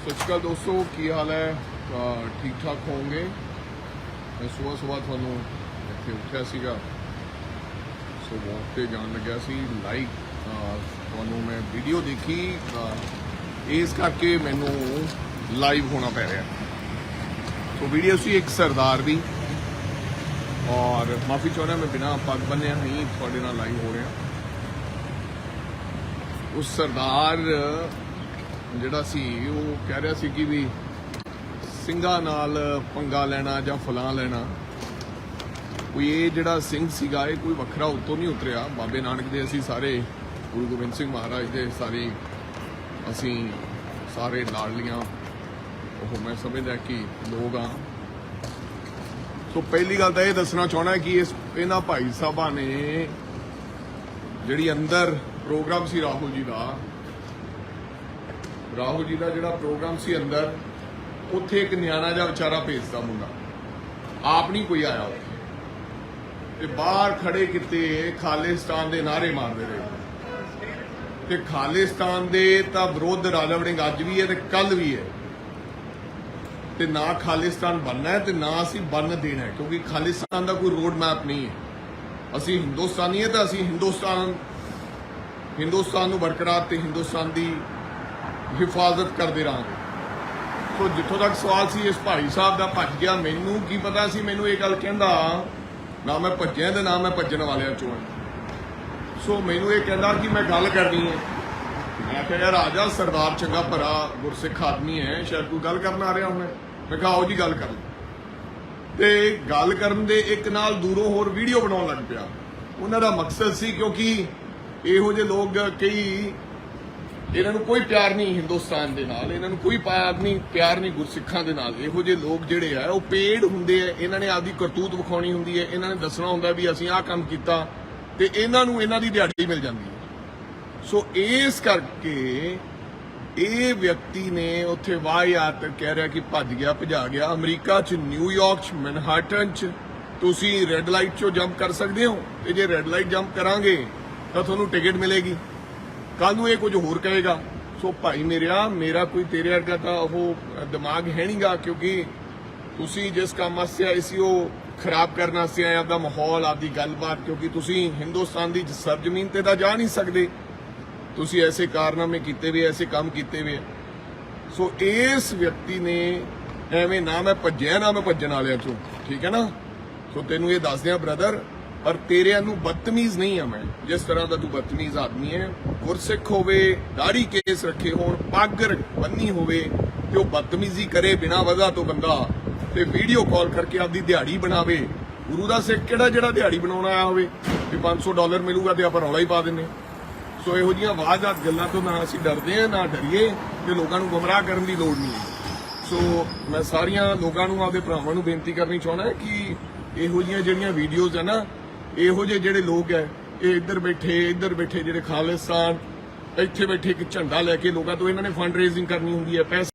ਸਤਿ ਸ਼੍ਰੀ ਅਕਾਲ ਦੋਸਤੋ, ਕੀ ਹਾਲ ਹੈ? ਠੀਕ ਠਾਕ ਹੋਵੋਗੇ? ਮੈਂ ਸਵੇਰ ਸਵੇਰ ਤੁਹਾਨੂੰ ਇੱਥੇ ਉੱਠਿਆ ਸੀਗਾ। ਸੋ ਵਾਕ ਤੇ ਜਾਣ ਲੱਗਿਆ ਸੀ। ਲਾਈਕ ਤੁਹਾਨੂੰ ਮੈਂ ਵੀਡੀਓ ਦੇਖੀ ਇਸ ਕਰਕੇ ਮੈਨੂੰ ਲਾਈਵ ਹੋਣਾ ਪੈ ਰਿਹਾ। ਸੋ ਵੀਡੀਓ ਸੀ ਇੱਕ ਸਰਦਾਰ ਦੀ। ਔਰ ਮਾਫੀ ਚਾਹੁੰਦਾ ਮੈਂ ਬਿਨਾਂ ਪੱਗ ਬੰਨਿਆ ਹੀ ਤੁਹਾਡੇ ਨਾਲ ਲਾਈਵ ਹੋ ਰਿਹਾ। ਉਸ ਸਰਦਾਰ ਜਿਹੜਾ ਸੀ, ਉਹ ਕਹਿ ਰਿਹਾ ਸੀ ਕਿ ਵੀ ਸਿੰਘਾਂ ਨਾਲ ਪੰਗਾ ਲੈਣਾ ਜਾਂ ਫਲਾਂ ਲੈਣਾ। ਕੋਈ ਇਹ ਜਿਹੜਾ ਸਿੰਘ ਸੀਗਾ, ਇਹ ਕੋਈ ਵੱਖਰਾ ਉੱਤੋਂ ਨਹੀਂ ਉਤਰਿਆ। ਬਾਬੇ ਨਾਨਕ ਦੇ ਅਸੀਂ ਸਾਰੇ, ਗੁਰੂ ਗੋਬਿੰਦ ਸਿੰਘ ਮਹਾਰਾਜ ਦੇ ਸਾਰੇ, ਅਸੀਂ ਸਾਰੇ ਲਾਡਲੀਆਂ ਉਹ ਮੈਂ ਸਮਝਦਾ ਕਿ ਲੋਕ ਆ। ਸੋ ਪਹਿਲੀ ਗੱਲ ਤਾਂ ਇਹ ਦੱਸਣਾ ਚਾਹਣਾ ਕਿ ਇਸ, ਇਹਨਾਂ ਭਾਈ ਸਾਹਿਬਾਂ ਨੇ ਜਿਹੜੀ ਅੰਦਰ ਪ੍ਰੋਗਰਾਮ ਸੀ ਰਾਹੁਲ ਜੀ ਦਾ ਰਾਹੁਲ ਜੀ ਦਾ ਜਿਹੜਾ ਪ੍ਰੋਗਰਾਮ ਸੀ ਅੰਦਰ, ਉੱਥੇ ਇੱਕ ਨਿਆਣਾ ਜਿਹਾ ਵਿਚਾਰਾ ਭੇਜਦਾ ਮੁੰਡਾ। ਆਪ ਨਹੀਂ ਕੋਈ ਆਇਆ ਉੱਥੇ। ਤੇ ਬਾਹਰ ਖੜੇ ਕਿਤੇ, ਖਾਲਿਸਤਾਨ ਦੇ ਨਾਰੇ ਮਾਰਦੇ ਰਹੇ। ਤੇ ਖਾਲਿਸਤਾਨ ਦੇ ਤਾਂ ਵਿਰੋਧ ਰਾਜਾ ਵੜਿੰਗ ਅੱਜ ਵੀ ਹੈ ਤੇ ਕੱਲ ਵੀ ਹੈ। ਤੇ ਨਾ ਖਾਲਿਸਤਾਨ ਬਣਨਾ ਹੈ ਤੇ ਨਾ ਅਸੀਂ ਬਣ ਦੇਣਾ ਹੈ, ਕਿਉਂਕਿ ਖਾਲਿਸਤਾਨ ਦਾ ਕੋਈ ਰੋਡ ਮੈਪ ਨਹੀਂ ਹੈ। ਅਸੀਂ ਹਿੰਦੁਸਤਾਨੀ ਹੈ ਤਾਂ ਅਸੀਂ ਹਿੰਦੁਸਤਾਨ ਹਿੰਦੁਸਤਾਨ ਨੂੰ ਬਰਕਰਾਰ ਤੇ ਹਿੰਦੁਸਤਾਨ ਦੀ ਹਿਫਾਜ਼ਤ ਕਰਦੇ ਰਹਾਂਗੇ। ਸੋ ਜਿੱਥੋਂ ਤੱਕ ਸਵਾਲ ਸੀ, ਇਸ ਭਾਈ ਸਾਹਿਬ ਦਾ ਭੱਜ ਗਿਆ। ਮੈਨੂੰ ਕੀ ਪਤਾ ਸੀ? ਮੈਨੂੰ ਇਹ ਗੱਲ ਕਹਿੰਦਾ, ਨਾ ਮੈਂ ਭੱਜਿਆ ਤੇ ਨਾ ਮੈਂ ਭੱਜਣ ਵਾਲਿਆਂ ਚੋਂ ਸੋ ਮੈਨੂੰ ਇਹ ਕਹਿੰਦਾ ਕਿ ਮੈਂ ਗੱਲ ਕਰਨੀ ਹੈ। ਮੈਂ ਕਿਹਾ, ਯਾਰ ਆਜਾ ਸਰਦਾਰ ਚੰਗਾ ਭਰਾ, ਗੁਰਸਿੱਖ ਆਦਮੀ ਹੈ। ਸ਼ਾਇਦ ਕੋਈ ਗੱਲ ਕਰਨ ਆ ਰਿਹਾ ਹੁਣ ਮੈਂ ਕਿਹਾ, ਆਓ ਜੀ, ਗੱਲ ਕਰ ਤੇ ਗੱਲ ਕਰਨ ਦੇ ਇੱਕ ਨਾਲ ਦੂਰੋਂ ਹੋਰ ਵੀਡੀਓ ਬਣਾਉਣ ਲੱਗ ਪਿਆ। ਉਹਨਾਂ ਦਾ ਮਕਸਦ ਸੀ ਕਿਉਂਕਿ ਇਹੋ ਜਿਹੇ ਲੋਕ ਕਈ ਇਹਨਾਂ ਨੂੰ ਕੋਈ ਪਿਆਰ ਨਹੀਂ ਹਿੰਦੁਸਤਾਨ ਦੇ ਨਾਲ, ਇਹਨਾਂ ਨੂੰ ਕੋਈ ਪਿਆਰ ਨਹੀਂ ਪਿਆਰ ਨਹੀਂ ਗੁਰਸਿੱਖਾਂ ਦੇ ਨਾਲ। ਇਹੋ ਜਿਹੇ ਲੋਕ ਜਿਹੜੇ ਆ, ਉਹ ਪੇੜ ਹੁੰਦੇ ਆ। ਇਹਨਾਂ ਨੇ ਆਪਦੀ ਕਰਤੂਤ ਵਿਖਾਉਣੀ ਹੁੰਦੀ ਹੈ। ਇਹਨਾਂ ਨੇ ਦੱਸਣਾ ਹੁੰਦਾ ਵੀ ਅਸੀਂ ਆਹ ਕੰਮ ਕੀਤਾ ਤੇ ਇਹਨਾਂ ਨੂੰ ਇਹਨਾਂ ਦੀ ਦਿਹਾੜੀ ਮਿਲ ਜਾਂਦੀ ਹੈ। ਸੋ ਇਸ ਕਰਕੇ ਇਹ ਵਿਅਕਤੀ ਨੇ ਉੱਥੇ ਵਾਹਿਆਤ ਕਹਿ ਰਿਹਾ ਕਿ ਭੱਜ ਗਿਆ, ਭਜਾ ਗਿਆ। ਅਮਰੀਕਾ ਚ ਨਿਊਯਾਰਕ ਚ, ਮੈਨਹਾਟਨ ਚ ਤੁਸੀਂ ਰੈੱਡ ਲਾਈਟ ਚੋਂ ਜੰਪ ਕਰ ਸਕਦੇ ਹੋ ਤੇ ਜੇ ਰੈੱਡ ਲਾਈਟ ਜੰਪ ਕਰਾਂਗੇ ਤਾਂ ਤੁਹਾਨੂੰ ਟਿਕਟ ਮਿਲੇਗੀ। ਕੱਲ ਨੂੰ ਇਹ ਕੁਝ ਹੋਰ ਕਹੇਗਾ। ਸੋ ਭਾਈ ਮੇਰਿਆ, ਮੇਰਾ ਕੋਈ ਤੇਰੇ ਵਰਗਾ ਤਾਂ ਉਹ ਦਿਮਾਗ ਹੈ ਨਹੀਂਗਾ ਕਿਉਂਕਿ ਤੁਸੀਂ ਜਿਸ ਕੰਮ ਵਾਸਤੇ ਆਏ ਸੀ, ਉਹ ਖਰਾਬ ਕਰਨ ਵਾਸਤੇ ਆਏ, ਆਪਦਾ ਮਾਹੌਲ, ਆਪਦੀ ਗੱਲਬਾਤ, ਕਿਉਂਕਿ ਤੁਸੀਂ ਹਿੰਦੁਸਤਾਨ ਦੀ ਸਰਜ਼ਮੀਨ ਤੇ ਤਾਂ ਜਾ ਨਹੀਂ ਸਕਦੇ। ਤੁਸੀਂ ਐਸੇ ਕਾਰਨਾਮੇ ਕੀਤੇ ਵੀ, ਐਸੇ ਕੰਮ ਕੀਤੇ ਵੀ। ਸੋ ਇਸ ਵਿਅਕਤੀ ਨੇ ਐਵੇਂ ਨਾ ਮੈਂ ਭੱਜਿਆ, ਨਾ ਮੈਂ ਭੱਜਣ ਵਾਲਿਆਂ ਚੋਂ। ਠੀਕ ਹੈ ਨਾ? ਸੋ ਤੈਨੂੰ ਇਹ ਦੱਸਦਿਆਂ ਬ੍ਰਦਰ ਪਰ ਤੇਰਿਆਂ ਨੂੰ ਬਦਤਮੀਜ਼ ਨਹੀਂ ਆ ਮੈਂ। ਜਿਸ ਤਰ੍ਹਾਂ ਦਾ ਤੂੰ ਬਦਤਮੀਜ਼ ਆਦਮੀ ਹੈ, ਗੁਰਸਿੱਖ ਹੋਵੇ ਦਾੜੀ ਕੇਸ ਰੱਖੇ ਹੋਣ, ਪੱਗ ਬੰਨੀ ਹੋਵੇ, ਤੇ ਉਹ ਬਦਤਮੀਜ਼ੀ ਕਰੇ ਬਿਨਾਂ ਵਜ੍ਹਾ ਤੋਂ ਬੰਦਾ ਤੇ ਵੀਡੀਓ ਕਾਲ ਕਰਕੇ ਆਪਦੀ ਦਿਹਾੜੀ ਬਣਾਵੇ। ਗੁਰੂ ਦਾ ਸਿੱਖ ਕਿਹੜਾ ਜਿਹੜਾ ਦਿਹਾੜੀ ਬਣਾਉਣ ਆਇਆ ਹੋਵੇ? ਵੀ 500 ਡਾਲਰ ਮਿਲੂਗਾ ਤੇ ਆਪਾਂ ਰੌਲਾ ਹੀ ਪਾ ਦਿੰਨੇ ਸੋ ਇਹੋ ਜੀਆਂ ਵਾਜਾਤ ਗੱਲਾਂ ਤੋਂ ਨਾ ਅਸੀਂ ਡਰਦੇ ਹਾਂ, ਨਾ ਡਰੀਏ ਤੇ ਲੋਕਾਂ ਨੂੰ ਗੁੰਮਰਾਹ ਕਰਨ ਦੀ ਲੋੜ ਨਹੀਂ ਹੈ। ਸੋ ਮੈਂ ਸਾਰੀਆਂ ਲੋਕਾਂ ਨੂੰ, ਆਪਦੇ ਭਰਾਵਾਂ ਨੂੰ ਬੇਨਤੀ ਕਰਨੀ ਚਾਹੁੰਦਾ ਕਿ ਇਹੋ ਜੀਆਂ ਜਿਹੜੀਆਂ ਵੀਡੀਓਜ਼ ਹੈ ਨਾ ਇਹੋ ਜਿਹੇ ਜਿਹੜੇ ਲੋਕ ਹੈ ਇਹ ਇੱਧਰ ਬੈਠੇ ਇੱਧਰ ਬੈਠੇ ਜਿਹੜੇ ਖਾਲਿਸਤਾਨ, ਇੱਥੇ ਬੈਠੇ ਇੱਕ ਝੰਡਾ ਲੈ ਕੇ ਲੋਕਾਂ ਤੋਂ ਇਹਨਾਂ ਨੇ ਫੰਡ ਰੇਜ਼ਿੰਗ ਕਰਨੀ ਹੁੰਦੀ ਹੈ ਪੈਸੇ